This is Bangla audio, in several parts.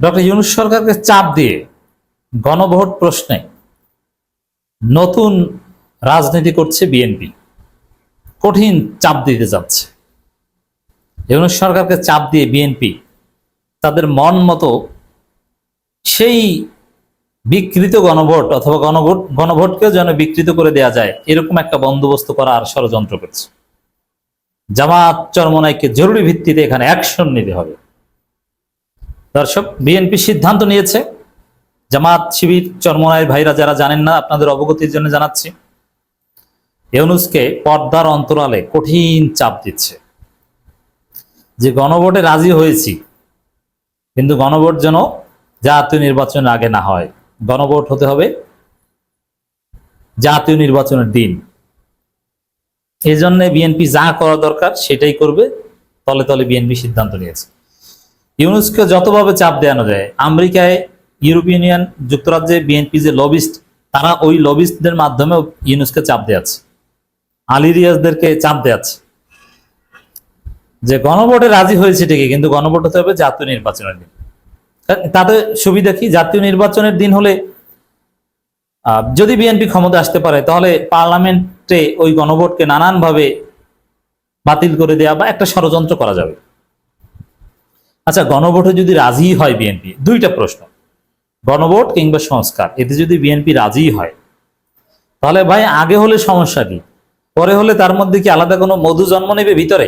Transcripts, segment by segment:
ডক্টর ইউনুস সরকারকে চাপ দিয়ে গণভোট প্রশ্নে নতুন রাজনীতি করছে বিএনপি। কঠিন চাপ দিতে যাচ্ছে। ইউনুস সরকারকে চাপ দিয়ে বিএনপি তাদের মন মতো সেই বিকৃত গণভোট অথবা গণভোট, গণভোটকেও যেন বিকৃত করে দেয়া যায়, এরকম একটা বন্দোবস্ত করা আর ষড়যন্ত্র করছে। জামাত চরমনাইকে জরুরি ভিত্তিতে এখানে অ্যাকশন নিতে হবে। দর্শক, বিএনপি সিদ্ধান্ত নিয়েছে। জামাত শিবির চরমনাই ভাইরা যারা জানেন না, আপনাদের অবগতির জন্য জানাচ্ছি। ইউনুসকে পর্দার অন্তরালে কঠিন চাপ দিচ্ছে। যে গণভোটে রাজি হয়েছি, কিন্তু গণভোট যেন জাতীয় নির্বাচনের আগে না হয়। গণভোট হতে হবে জাতীয় নির্বাচনের দিন। এই জন্য বিএনপি যা করা দরকার, সেটাই করবে। তলে তলে বিএনপি সিদ্ধান্ত নিয়েছে। ইউনুসকে যতভাবে চাপ দেওয়ানো যায়, আমেরিকায় ইউরোপিয়ান ইউনিয়ন, যুক্তরাজ্যে বিএনপি যে লবিস্ট তারা ওই লবিস্টদের মাধ্যমেও ইউনুসকে চাপ দেওয়াচ্ছে আলী রিয়াজদেরকে চাপ দেওয়াচ্ছে যে গণভোটে রাজি হয়েছে ঠিকই, কিন্তু গণভোট হতে হবে জাতীয় নির্বাচনের দিন। তা- তাতে সুবিধা কি? জাতীয় নির্বাচনের দিন হলে যদি বিএনপি ক্ষমতা আসতে পারে, তাহলে পার্লামেন্টে ওই গণভোটকে নানানভাবে বাতিল করে দেওয়া বা একটা ষড়যন্ত্র করা যাবে। আচ্ছা গণভোটে যদি রাজি হয় বিএনপি, দুইটা প্রশ্ন। গণভোট কিংবা সংস্কার, এতে যদি বিএনপি রাজি হয়, তাহলে ভাই আগে হলে সমস্যা কি? পরে হলে তার মধ্যে কি আলাদা কোনো মধু জন্ম নেবে ভিতরে?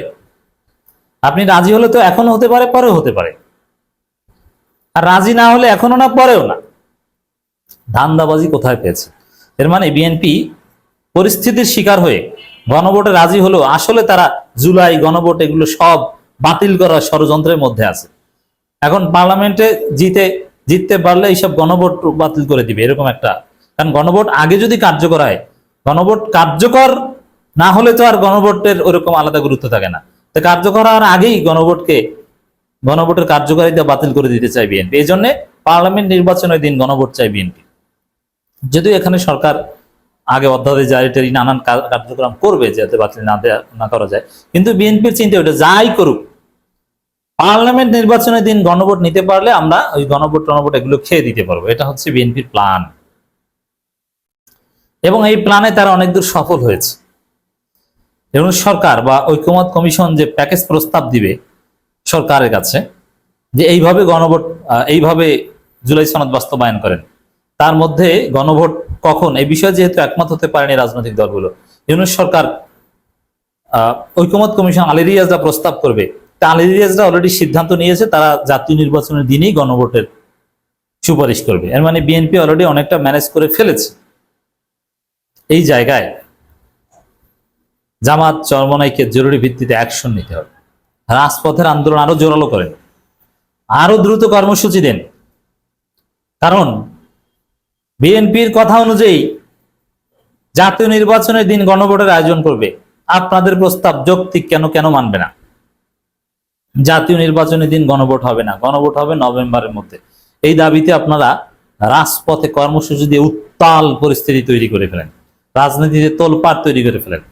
আপনি রাজি হলে তো এখনও হতে পারে, পরেও হতে পারে। আর রাজি না হলে এখনও না, পরেও না। ধান্দাবাজি কোথায় পেয়েছে? এর মানে বিএনপি পরিস্থিতির শিকার হয়ে গণভোটে রাজি হলো আসলে তারা জুলাই গণভোট এগুলো সব বাতিল করার ষড়যন্ত্রের মধ্যে আছে। এখন পার্লামেন্টে জিতে, জিততে পারলে এইসব গণভোট বাতিল করে দিবে, এরকম একটা। কারণ গণভোট আগে যদি কার্যকর হয়, গণভোট কার্যকর না হলে তো আর গণভোটের ওরকম আলাদা গুরুত্ব থাকে না। তো কার্যকর হওয়ার আগেই গণভোটকে, গণভোটের কার্যকারিতা বাতিল করে দিতে চাই বিএনপি। এই জন্য পার্লামেন্ট নির্বাচনের দিন গণভোট চাই বিএনপি। যদিও এখানে সরকার আগে অধ্যাদেশ জারিটারি নানান কার্যক্রম করবে যাতে বাতিল না না করা যায়। কিন্তু বিএনপির চিন্তা ওটা যাই করুক পার্লামেন্ট নির্বাচনের দিন গণভোট নিতে পারলে আমরা ওই গণভোট টনভোট এগুলো খেয়ে দিতে পারব। এটা হচ্ছে বিএনপির প্ল্যান। এবং এই প্ল্যানে তারা অনেক দূর সফল হয়েছে। এবং সরকার বা ঐক্যমত কমিশন যে প্যাকেজ প্রস্তাব দিবে সরকারের কাছে যে এইভাবে গণভোট এইভাবে জুলাই সনদ বাস্তবায়ন করেন তার মধ্যে গণভোট কখন এই বিষয়ে যেহেতু একমত হতে পারেনি রাজনৈতিক দলগুলো ইউনুস সরকার আহ, ঐকমত কমিশন আলী যা প্রস্তাব করবে তা অলরেডি সিদ্ধান্ত নিয়েছে, তারা জাতীয় নির্বাচনের দিনেই গণভোটের সুপারিশ করবে। এর মানে বিএনপি অলরেডি অনেকটা ম্যানেজ করে ফেলেছে। এই জায়গায় জামাত চরমনাইকে জরুরি ভিত্তিতে অ্যাকশন নিতে হবে। রাজপথের আন্দোলন আরও জোরালো করেন। আরও দ্রুত কর্মসূচি দেন। কারণ বিএনপির কথা অনুযায়ী জাতীয় নির্বাচনের দিন গণভোটের আয়োজন করবে। আপনাদের প্রস্তাব যৌক্তিক কেন কেন মানবে না? জাতীয় নির্বাচনের দিন গণভোট হবে না। গণভোট হবে নভেম্বরের মধ্যে। এই দাবিতে আপনারা রাজপথে কর্মসূচি দিয়ে উত্তাল পরিস্থিতি তৈরি করে ফেলেন। রাজনীতিতে তোলপাড় তৈরি করে ফেলেন।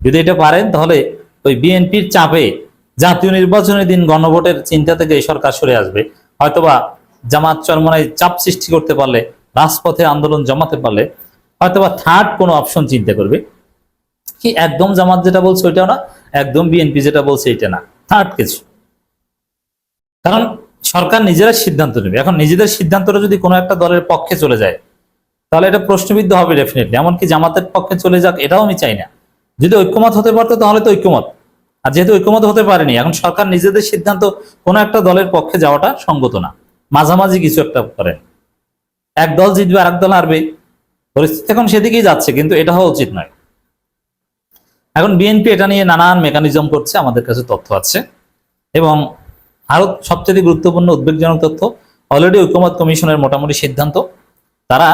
যদি এটা পারেন, তাহলে ওই বিএনপির চাপে জাতীয় নির্বাচনের দিন গণভোটের চিন্তা থেকে এই সরকার সরে আসবে। হয়তোবা জামাত চরমনায় চাপ সৃষ্টি করতে পারলে, রাজপথে আন্দোলন জমাতে পারলে, হয়তোবা থার্ড কোনো অপশন চিন্তা করবে। কি একদম জামাত যেটা বলছে ওইটাও না, একদম বিএনপি যেটা বলছে এটা না। থার্ড কিছু। কারণ সরকার নিজেরা সিদ্ধান্ত নেবে। এখন নিজেদের সিদ্ধান্তটা যদি কোনো একটা দলের পক্ষে চলে যায়, তাহলে এটা প্রশ্নবিদ্ধ হবে ডেফিনেটলি এমনকি জামাতের পক্ষে চলে যাক, এটাও আমি চাই না। যদি ঐক্যমত হতে পারতো, তাহলে তো ঐক্যমত। আর যেহেতু ঐক্যমত হতে পারেনি, এখন সরকার নিজেদের সিদ্ধান্ত কোনো একটা দলের পক্ষে যাওয়াটা সঙ্গত না। মাঝামাঝি কিছু একটা করেন। এক দল জিতবে আর এক দল হারবে। পরিস্থিতি এখন সেদিকেই যাচ্ছে, কিন্তু এটা হওয়া উচিত নয়। এখন বিএনপি এটা নিয়ে নানান মেকানিজম করছে, আমাদের কাছে তথ্য আছে। এবং আরও সবচেয়ে গুরুত্বপূর্ণ উদ্বেগজনক তথ্য অলরেডি ঐক্যমত কমিশনের মোটামুটি সিদ্ধান্ত। তারা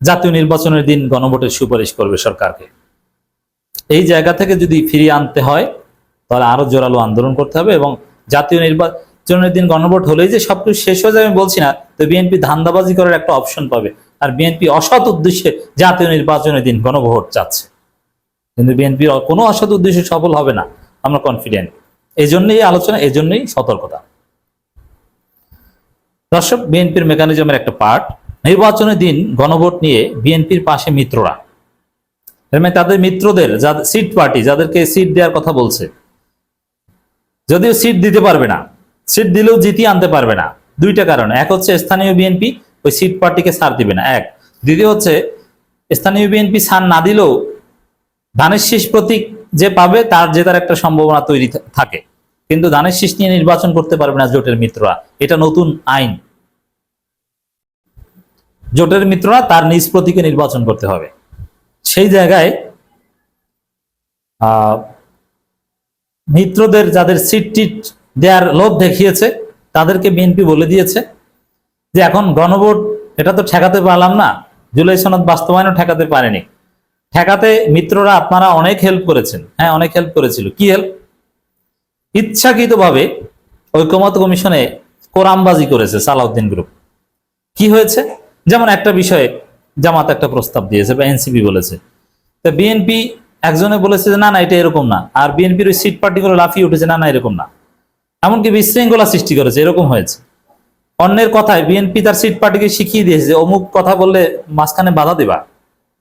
জাতীয় নির্বাচনের দিন গণভোটের সুপারিশ করবে সরকারকে। এই জায়গা থেকে যদি ফিরিয়ে আনতে হয়, তাহলে আরও জোরালো আন্দোলন করতে হবে এবং জাতীয় নির্বাচনের দিন গণভোট হলেই যে সবকিছু শেষ হয়ে যাবে আমি বলছি না, তো বিএনপি ধান্দাবাজি করার একটা অপশন পাবে। আর বিএনপি অসৎ উদ্দেশ্যে জাতীয় নির্বাচনের দিন গণভোট চাচ্ছে। কিন্তু বিএনপির কোনো অসৎ উদ্দেশ্যে সফল হবে না। আমরা কনফিডেন্ট এই জন্যই এই আলোচনা এই জন্যই সতর্কতা। দর্শক, বিএনপির মেকানিজমের একটা পার্ট নির্বাচনের দিন গণভোট নিয়ে বিএনপির পাশে মিত্ররা। মানে তাদের মিত্রদের যাদের সিট পার্টি, যাদেরকে সিট দেওয়ার কথা বলছে। যদিও সিট দিতে পারবে না, সিট দিলেও জিতিয়ে আনতে পারবে না। দুইটা কারণ। এক হচ্ছে স্থানীয় বিএনপি, ওই সিট পার্টিকে ছাড় দিবে না। এক। দ্বিতীয় হচ্ছে, স্থানীয় বিএনপি ছাড় না দিলেও ধানের শীষ প্রতীক যে পাবে তার জেতার একটা সম্ভাবনা তৈরি থাকে। কিন্তু ধানের শীষ নিয়ে নির্বাচন করতে পারবে না জোটের মিত্ররা। এটা নতুন আইন। জোটের মিত্ররা তার নিজ প্রতীকে নির্বাচন করতে হবে। সেই জায়গায় মিত্রদের যাদের সিট টিট দেওয়ার লোভ দেখিয়েছে, তাদেরকে বিএনপি বলে দিয়েছে যে, এখন গণভোট, এটা তো ঠেকাতে পারলাম না। জুলাই সনদ বাস্তবায়নও ঠেকাতে পারেনি। ঠেকাতে মিত্ররা আপনারা অনেক হেল্প করেছেন। হ্যাঁ অনেক হেল্প করেছিল। কি হেল্প ইচ্ছাকৃতভাবে ঐকমত্য কমিশনে কোরআমবাজি করেছে সালাউদ্দিন গ্রুপ কি হয়েছে? যেমন একটা বিষয়ে জামাত একটা প্রস্তাব দিয়েছে, বা এনসিপি বলেছে। তা বিএনপি একজনে বলেছে যে, না না, এটা এরকম না। আর বিএনপির ওই সিট পার্টিগুলো লাফিয়ে উঠেছে, না না, এরকম না। এমনকি বিশৃঙ্খলা সৃষ্টি করেছে, এরকম হয়েছে। অন্যের কথায় বিএনপি তার সিট পার্টিকে শিখিয়ে দিয়েছে যে, অমুক কথা বললে মাঝখানে বাধা দেবা।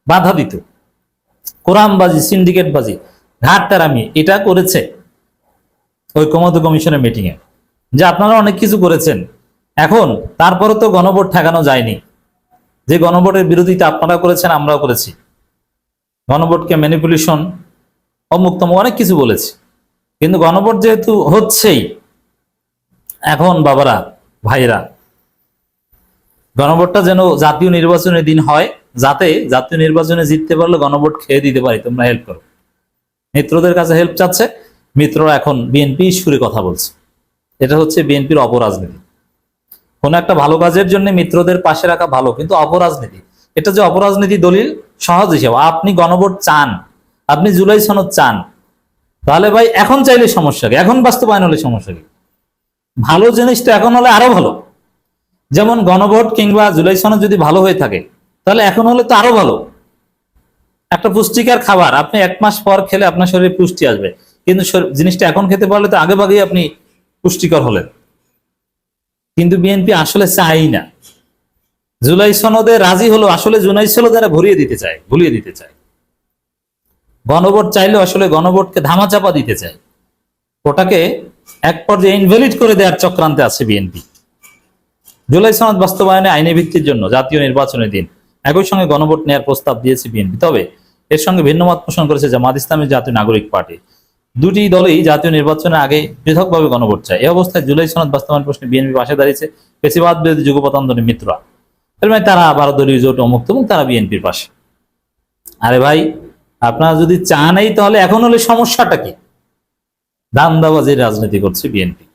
বাধা দিত। কোরআনবাজি সিন্ডিকেটবাজি ঘাট তারামি এটা করেছে ওই ঐক্যমত্য কমিশনের মিটিং এ। যে আপনারা অনেক কিছু করেছেন, এখন তারপরে তো গণভোট ঠেকানো যায়নি। যে গণভোটের বিরোধিতা আপনারা করেছেন, আমরাও করেছি। গণভোটকে ম্যানিপুলেশন অমুক্তম অনেক কিছু বলেছি। কিন্তু গণভোট যেহেতু হচ্ছেই, এখন বাবারা ভাইরা গণভোটটা যেন জাতীয় নির্বাচনের দিন হয় যাতে জাতীয় নির্বাচনে জিততে পারলে গণভোট খেয়ে দিতে পারি, তোমরা হেল্প করো। মিত্রদের কাছে হেল্প চাচ্ছে, মিত্ররা এখন বিএনপি সুরে কথা বলছে। এটা হচ্ছে বিএনপির অপরাজনীতি। কোন একটা ভালো কাজের জন্য মিত্রদের পাশে রাখা ভালো, কিন্তু অপরাজনীতি। এটা যে অপরাজনীতি দলিল, সহজ হিসাব। আপনি গণভোট চান, আপনি জুলাই সনদ চান, তাহলে ভাই এখন চাইলে সমস্যা কি? এখন বাস্তবায়ন হলে সমস্যা কি? ভালো জিনিসটা এখন হলে আরও ভালো। যেমন গণভোট কিংবা জুলাই সনদ যদি ভালো হয়ে থাকে তাহলে এখন হলে তো আরও ভালো। একটা পুষ্টিকর খাবার, আপনি এক মাস পর খেলে আপনার শরীরে পুষ্টি আসবে। কিন্তু জিনিসটা এখন খেতে পারলে তো আগে ভাগেই আপনি পুষ্টিকর হলেন। কিন্তু বিএনপি আসলে চাই না। জুলাই সনদে রাজি হলো, আসলে জুলাই সনদ এরা ভরিয়ে দিতে চায়, ভুলিয়ে দিতে চায়। গণভোট চাইলে আসলে গণভোটকে ধামাচাপা দিতে চায়। ওটাকে এক পর্যায়ে ইনভ্যালিড করে দেওয়ার চক্রান্তে আছে বিএনপি জুলাই সনদ বাস্তবায়নে আইনি ভিত্তির জন্য, জাতীয় নির্বাচনের দিন। একই সঙ্গে গণভোট নেওয়ার প্রস্তাব দিয়েছে বিএনপি। তবে এর সঙ্গে ভিন্ন মত পোষণ করেছে জামাত ইসলামের জাতীয় নাগরিক পার্টি। দুটি দলই জাতীয় নির্বাচনের আগে পৃথকভাবে গণভোট চায়। এই অবস্থায় জুলাই সনদ বাস্তবায়ন প্রশ্নে বিএনপি পাশে দাঁড়িয়েছে বেশিরভাগ বিরোধী যুগপতান্তরী মিত্ররা। এর মানে তারা ভারত দলীয় জোট অমুক্ত এবং তারা বিএনপির পাশে। আরে ভাই, আপনারা যদি চান এই, তাহলে এখন হলে সমস্যাটা কি? দান্দাবাজির রাজনীতি করছে বিএনপি।